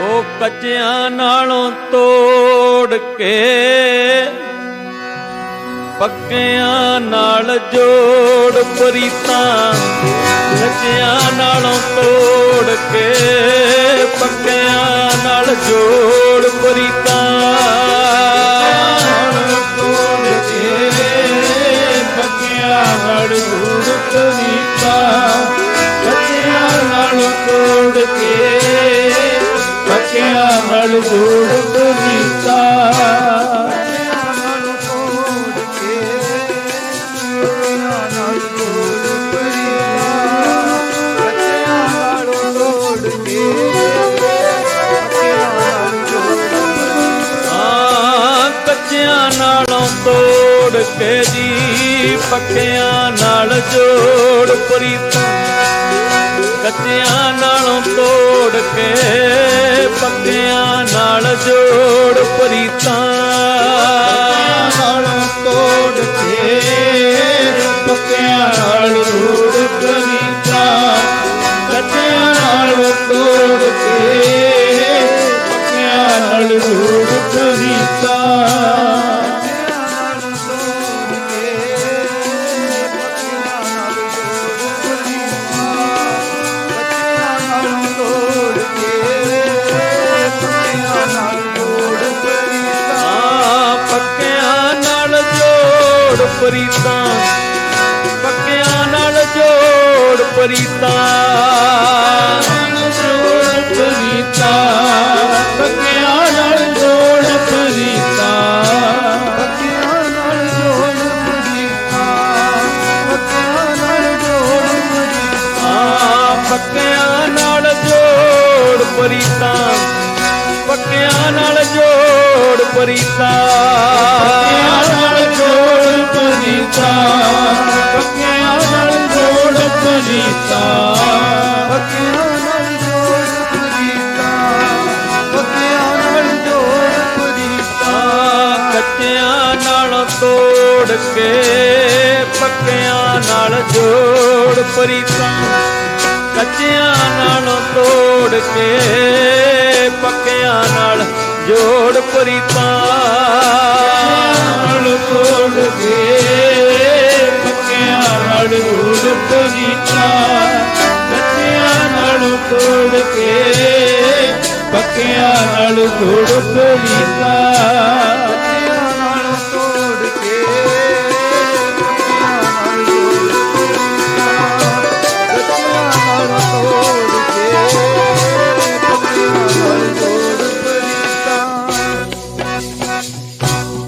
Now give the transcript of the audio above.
ਉਹ ਕੱਚਿਆਂ ਨਾਲੋਂ ਤੋੜ ਕੇ ਪੱਕਿਆਂ ਨਾਲ ਜੋੜ ਪ੍ਰੀਤਾਂ ਕੱਚਿਆਂ ਨਾਲੋਂ ਤੋੜ ਕੇ ਪੱਕਿਆਂ ਨਾਲ ਜੋੜ ਬੱਕਿਆਂ ਨਾਲ ਜੋੜ ਹਾਂ, ਕੱਚਿਆਂ ਨਾਲੋਂ ਤੋੜ ਕੇ ਜੀ, ਪੱਕਿਆਂ ਨਾਲ ਜੋੜ ਪ੍ਰੀਤਾਂ। ਕੱਚਿਆਂ ਨਾਲੋਂ ਤੋੜ ਕੇ ਪੱਕਿਆਂ ਨਾਲ ਜੋੜ ਪ੍ਰੀਤਾਂ। ਨਾਲ ਤੋੜ ਕੇ ਪੱਕਿਆਂ ਨਾਲ ਜੋੜ ਪ੍ਰੀਤਾ। ਬੱਕਿਆਂ ਨਾਲ ਤੋੜ ਕੇ ਬੱਕਿਆਂ ਨਾਲ ਜੋੜ ਪ੍ਰੀਤਾ। ਜੋੜ ਪ੍ਰੀਤਾਂ, ਪੱਕਿਆਂ ਨਾਲ ਜੋੜ ਪ੍ਰੀਤਾਂ। ਜੋੜ ਪ੍ਰੀਤਾ ਬੱਕਿਆਂ ਨਾਲ ਜੋੜ ਪ੍ਰੀਤਾ। ਬੱਕਿਆਂ ਨਾਲ ਜੋੜ ਪ੍ਰੀਤਾ ਬੱਕਿਆਂ ਨਾਲ ਜੋੜ ਪ੍ਰੀਤਾ ਆ ਪੱਕਿਆਂ ਨਾਲ ਜੋੜ ਪਰੀਤਾ। ਪੱਕਿਆਂ ਨਾਲ ਜੋੜ ਪਰੀਤਾ। ਪ੍ਰੀਤਾ ਬੱਕਿਆਂ ਨਾਲ ਜੋੜ ਪ੍ਰੀਤਾ ਬੱਕਿਆਂ ਨਾਲ ਜੋੜ ਪ੍ਰੀਤਾ ਬੱਕਿਆਂ ਨਾਲ ਜੋੜ ਪ੍ਰੀਤਾ ਆ ਕੱਚਿਆਂ ਨਾਲ ਤੋੜ ਕੇ ਪੱਕਿਆਂ ਨਾਲ ਜੋੜ ਪ੍ਰੀਤਾਂ। ਕੱਚਿਆਂ ਨਾਲ ਤੋੜ ਕੇ ਪੱਕਿਆਂ ਨਾਲ ਜੋੜ ਪ੍ਰੀਤਾਂ। ਨਾਲ ਤੋੜ ਕੇ ਕੇ ਪੱਕਿਆਂ ਨਾਲ ਜੋੜ ਪ੍ਰੀਤਾ